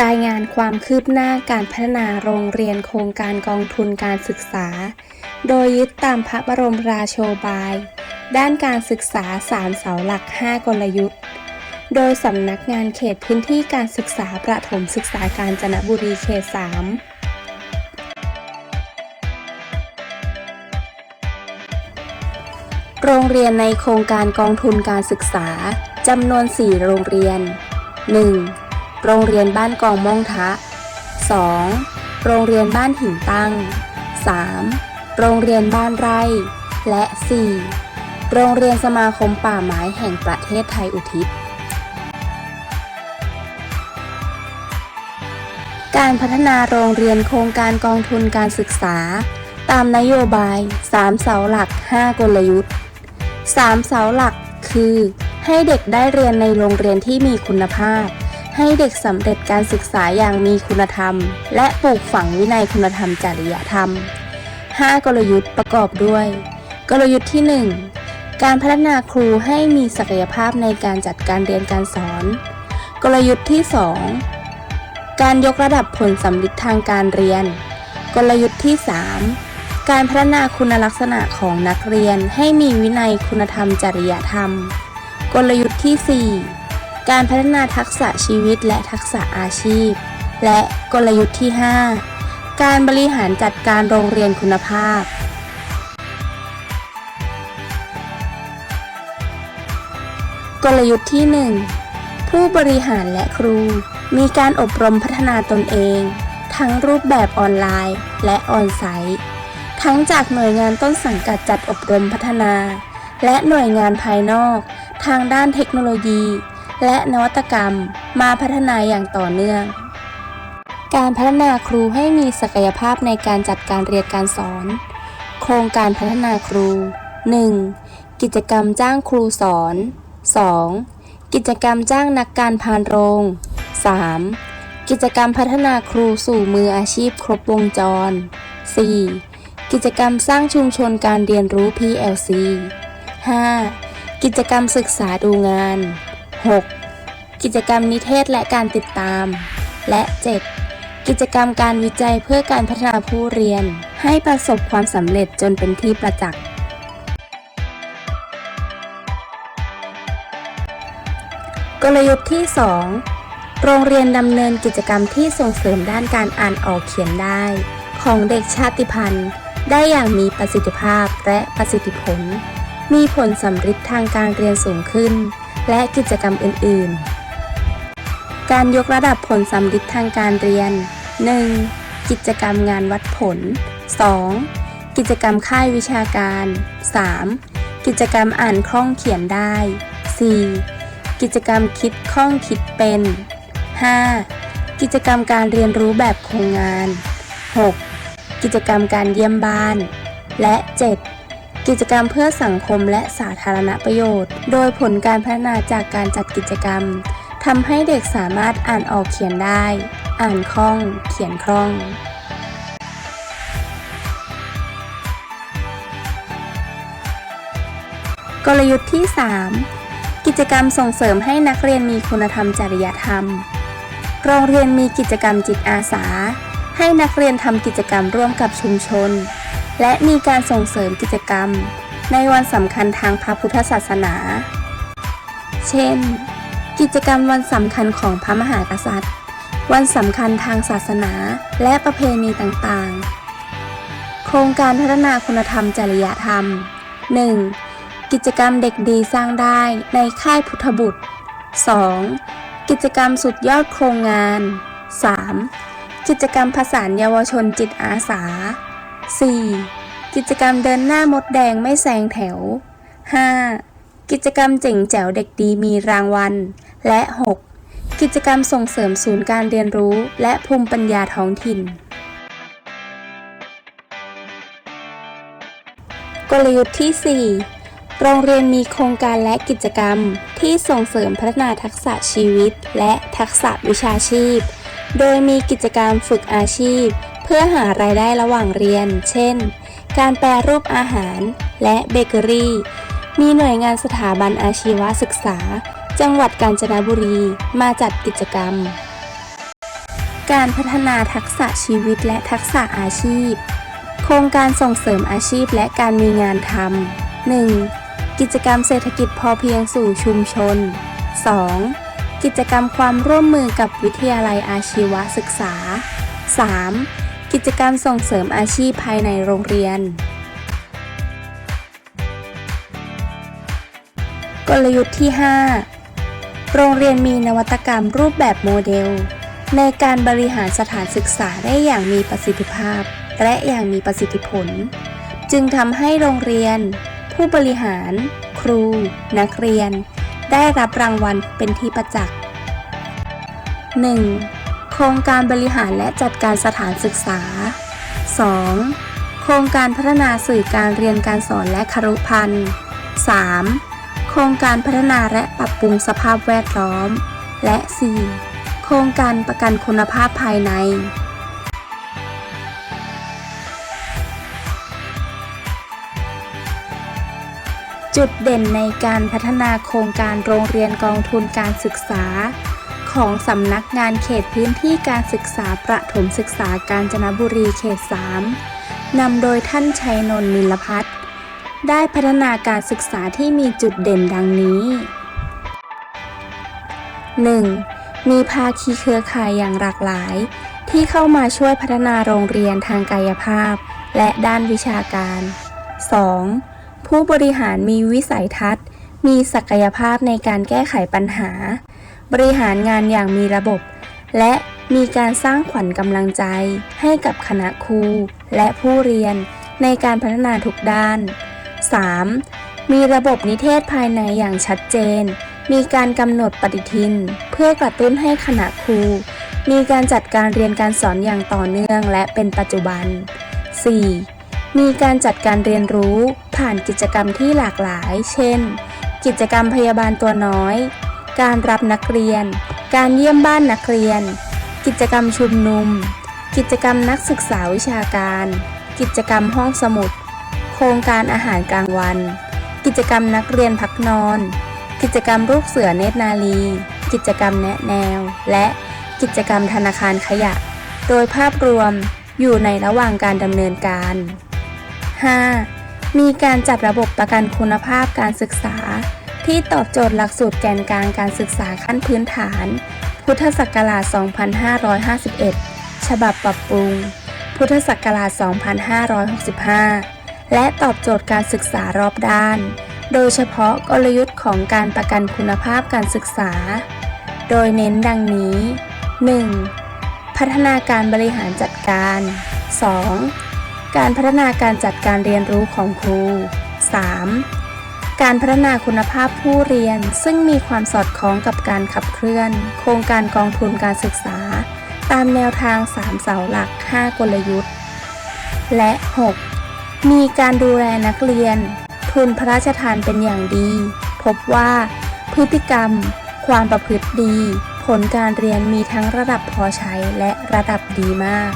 รายงานความคืบหน้าการพัฒนาโรงเรียนโครงการกองทุนการศึกษา โดยยึดตามพระบรมราโชบาย ด้านการศึกษาสามเสาหลัก 5 กลยุทธ์ โดยสำนักงานเขตพื้นที่การศึกษาประถมศึกษาการจนบุรีเขต 3 โรงเรียนในโครงการกองทุนการศึกษาจำนวน 4 โรงเรียน 1. โรงเรียนบ้านกองม่องทะ 2. โรงเรียนบ้านหินตั้ง 3. โรงเรียนบ้านไร่ และ 4. โรงเรียนสมาคมป่าไม้แห่งประเทศไทยอุทิศ การพัฒนาโรงเรียนโครงการกองทุนการศึกษา ตามนโยบาย 3 เสาหลัก 5 กลยุทธ์ 3 เสาหลักคือ ให้เด็กได้เรียนในโรงเรียนที่มีคุณภาพ ให้เด็กสำเร็จการศึกษาอย่างมีคุณธรรม และปลูกฝังวินัยคุณธรรมจริยธรรม 5 กลยุทธ์ประกอบด้วย กลยุทธ์ที่ 1 การพัฒนาครูให้มีศักยภาพในการจัดการเรียนการสอน กลยุทธ์ที่ 2 การยกระดับผลสำลิดทางการเรียน กลยุทธ์ที่ 3 การพัฒนาคุณลักษณะของนักเรียนให้มีวินัยคุณธรรมจริยธรรม กลยุทธ์ที่ 4 การพัฒนาทักษะชีวิตและทักษะอาชีพ และกลยุทธ์ที่ 5 การบริหารจัดการโรงเรียนคุณภาพกลยุทธ์ที่ 1 ผู้บริหารและครู มีการอบรมพัฒนาตนเอง ทั้งรูปแบบออนไลน์และออนไซต์ ทั้งจากหน่วยงานต้นสังกัดจัดอบรมพัฒนา และหน่วยงานภายนอก ทางด้านเทคโนโลยี และนวัตกรรมมาพัฒนาอย่างต่อเนื่อง การพัฒนาครูให้มีศักยภาพในการจัดการเรียนการสอน โครงการพัฒนาครู 1. กิจกรรมจ้างครูสอน 2. กิจกรรมจ้างนักการพานโรง 3. กิจกรรมพัฒนาครูสู่มืออาชีพครบวงจร 4. กิจกรรมสร้างชุมชนการเรียนรู้ PLC 5. กิจกรรมศึกษาดูงาน 6. กิจกรรมนิเทศและการติดตาม และ 7. กิจกรรมการวิจัยเพื่อการพัฒนาผู้เรียน ให้ประสบความสำเร็จจนเป็นที่ประจักษ์ กลยุทธ์ที่ 2 โรงเรียนดำเนินกิจกรรมที่ส่งเสริมด้านการอ่านออกเขียนได้ ของเด็กชาติพันธุ์ ได้อย่างมีประสิทธิภาพและประสิทธิผล มีผลสำฤทธิ์ทางการเรียนสูงขึ้น และกิจกรรมอื่น ๆ การยกระดับผลสำฤทธิ์ทางการเรียน 1. กิจกรรมงานวัดผล 2. กิจกรรมค่ายวิชาการ 3. กิจกรรมอ่านคล่องเขียนได้ 4. กิจกรรมคิดคล่องคิดเป็น 5. กิจกรรมการเรียนรู้แบบโครงงาน 6. กิจกรรมการเยี่ยมบ้าน และ 7. กิจกรรมเพื่อสังคมและสาธารณประโยชน์ โดยผลการพัฒนาจากการจัดกิจกรรม ทำให้เด็กสามารถอ่านออกเขียนได้ อ่านคล่อง เขียนคล่อง กลยุทธ์ที่ 3 กิจกรรมส่งเสริมให้นักเรียนมีคุณธรรมจริยธรรม โรงเรียนมีกิจกรรมจิตอาสา ให้นักเรียนทำกิจกรรมร่วมกับชุมชน และมีการส่งเสริมกิจกรรม ในวันสำคัญทางพระพุทธศาสนา เช่น กิจกรรมวันสำคัญของพระมหากษัตริย์ วันสำคัญทางศาสนาและประเพณีต่างๆ โครงการพัฒนาคุณธรรมจริยธรรม 1. กิจกรรมเด็กดีสร้างได้ในค่ายพุทธบุตร 2. กิจกรรมสุดยอดโครงงาน 3. กิจกรรมผสานเยาวชนจิตอาสา 4. กิจกรรมเดินหน้ามดแดงไม่แซงแถว 5. กิจกรรมเจ๋งแจ๋วเด็กดีมีรางวัล และ 6. กิจกรรมส่งเสริมศูนย์การเรียนรู้ และภูมิปัญญาท้องถิ่น กลยุทธ์ที่ 4 โรงเรียนมีโครงการและกิจกรรมที่ส่งเสริมพัฒนาทักษะชีวิต และทักษะวิชาชีพ โดยมีกิจกรรมฝึกอาชีพ เพื่อหารายได้ระหว่างเรียน เช่น การแปรรูปอาหารและเบเกอรี่ มีหน่วยงานสถาบันอาชีวศึกษา จังหวัดกาญจนบุรีมาจัดกิจกรรม การพัฒนาทักษะชีวิตและทักษะอาชีพ โครงการส่งเสริมอาชีพและการมีงานทำ 1. กิจกรรมเศรษฐกิจพอเพียงสู่ชุมชน 2. กิจกรรมความร่วมมือกับวิทยาลัยอาชีวศึกษา 3. กิจกรรมส่งเสริมอาชีพภายในโรงเรียน ลยุทธ์ที่ 5 โรงเรียนมีนวัตกรรมรูปแบบโมเดล ในการบริหารสถานศึกษาได้อย่างมีประสิทธิภาพ และอย่างมีประสิทธิผล จึงทำให้โรงเรียน ผู้บริหาร ครู นักเรียน ได้รับรางวัลเป็นที่ประจักษ์ 1. โครงการบริหารและจัดการสถานศึกษา 2. โครงการพัฒนาสื่อการเรียนการสอนและครุพันธ์ 3. โครงการพัฒนาและปรับปรุงสภาพแวดล้อม และ 4. โครงการประกันคุณภาพภายใน จุดเด่นในการพัฒนาโครงการโรงเรียนกองทุนการศึกษา ของสำนักงานเขตพื้นที่การศึกษาประถมศึกษากาญจนบุรีเขต 3นำโดยท่านชัยนนท์นิลพัฒน์ ได้พัฒนาการศึกษาที่มีจุดเด่นดังนี้ 1. มีภาคีเครือข่ายอย่างหลากหลาย ที่เข้ามาช่วยพัฒนาโรงเรียนทางกายภาพ และด้านวิชาการ 2. ผู้บริหารมีวิสัยทัศน์ มีศักยภาพในการแก้ไขปัญหา บริหารงานอย่างมีระบบ และมีการสร้างขวัญกำลังใจให้กับคณะครูและผู้เรียนในการพัฒนาทุกด้าน 3. มีระบบนิเทศภายในอย่างชัดเจน มีการกำหนดปฏิทิน เพื่อกระตุ้นให้คณะครู มีการจัดการเรียนการสอนอย่างต่อเนื่องและเป็นปัจจุบัน 4. มีการจัดการเรียนรู้ผ่านกิจกรรมที่หลากหลาย เช่น กิจกรรมพยาบาลตัวน้อย การรับนักเรียน การเยี่ยมบ้านนักเรียน กิจกรรมชุมนุม กิจกรรมนักศึกษาวิชาการ กิจกรรมห้องสมุด โครงการอาหารกลางวัน กิจกรรมนักเรียนพักนอน กิจกรรมลูกเสือเนตรนาลี กิจกรรมแนะแนว และกิจกรรมธนาคารขยะ โดยภาพรวมอยู่ในระหว่างการดำเนินการ 5. มีการจัดระบบประกันคุณภาพการศึกษา ที่ตอบโจทย์หลักสูตรแกนกลางการศึกษาขั้นพื้นฐาน พุทธศักราช 2551 ฉบับปรับปรุง พุทธศักราช 2565 และตอบโจทย์การศึกษารอบด้าน โดยเฉพาะกลยุทธ์ของการประกันคุณภาพการศึกษา โดยเน้นดังนี้ 1. พัฒนาการบริหารจัดการ 2. การพัฒนาการจัดการเรียนรู้ของครู 3. การพัฒนาคุณภาพผู้เรียนซึ่งมีความสอดคล้องกับการขับเคลื่อน โครงการกองทุนการศึกษา ตามแนวทาง 3 เสาหลัก 5 กลยุทธ์ และ 6. มีการดูแลนักเรียน ทุนพระราชทานเป็นอย่างดี พบว่า พฤติกรรม ความประพฤติดี ผลการเรียนมีทั้งระดับพอใช้และระดับดีมาก